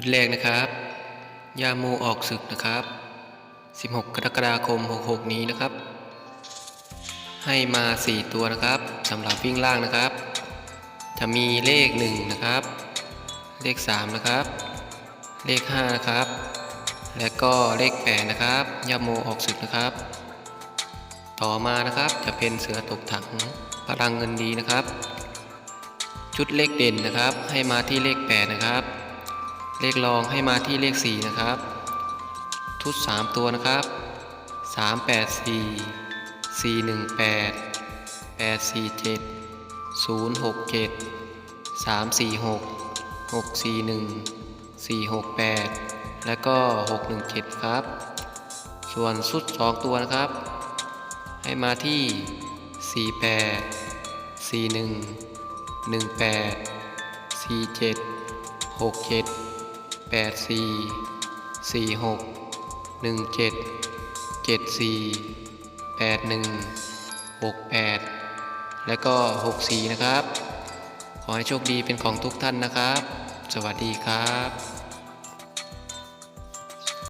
ชุดแรกนะครับ ยาโมออกศึกนะครับ 16 กรกฎาคม 66 นี้นะครับ ให้มา 4 ตัวนะครับสำหรับวิ่งล่างนะครับ จะมีเลข 1 นะครับ เลข 3 นะครับ เลข 5 นะครับ และก็เลข 8 นะครับ ยาโมออกศึกนะครับ ต่อมานะครับจะเป็นเสือตกถังพลังเงินดีนะครับ ชุดเลขเด่นนะครับ ให้มาที่เลข 8 นะครับ เลขรองให้มาที่เลข 4 นะครับชุด 3 ตัวนะครับ 3 8 4 4 1 8 8 4 7 0 6 7 3 4 6 6 4 1 4 6 8 และก็ 6 1 7 ครับ ส่วนชุด 2 ตัวนะครับ ให้มาที่ 48 41 18 47 67 84 46 17 74 81 68และก็64นะครับ ขอให้โชคดีเป็นของทุกท่านนะครับ สวัสดีครับ